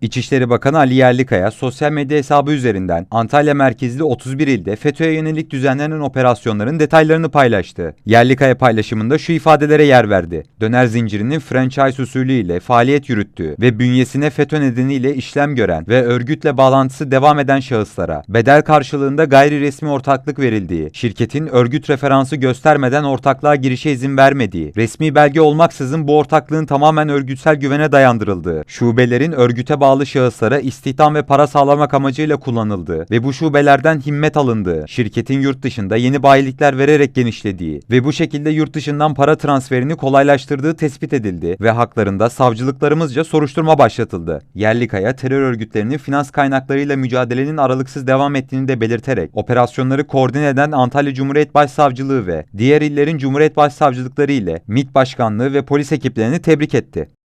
İçişleri Bakanı Ali Yerlikaya sosyal medya hesabı üzerinden Antalya merkezli 31 ilde FETÖ'ye yönelik düzenlenen operasyonların detaylarını paylaştı. Yerlikaya paylaşımında şu ifadelere yer verdi. Döner zincirinin franchise usulü ile faaliyet yürüttüğü ve bünyesine FETÖ nedeniyle işlem gören ve örgütle bağlantısı devam eden şahıslara bedel karşılığında gayri resmi ortaklık verildiği, şirketin örgüt referansı göstermeden ortaklığa girişe izin vermediği, resmi belge olmaksızın bu ortaklığın tamamen örgütsel güvene dayandırıldığı, şubelerin örgüte bağlı şahıslara istihdam ve para sağlamak amacıyla kullanıldığı ve bu şubelerden himmet alındığı, şirketin yurt dışında yeni bayilikler vererek genişlediği ve bu şekilde yurt dışından para transferini kolaylaştırdığı tespit edildi ve haklarında savcılıklarımızca soruşturma başlatıldı. Yerlikaya terör örgütlerinin finans kaynaklarıyla mücadelenin aralıksız devam ettiğini de belirterek operasyonları koordine eden Antalya Cumhuriyet Başsavcılığı ve diğer illerin Cumhuriyet Başsavcılıkları ile MİT Başkanlığı ve polis ekiplerini tebrik etti.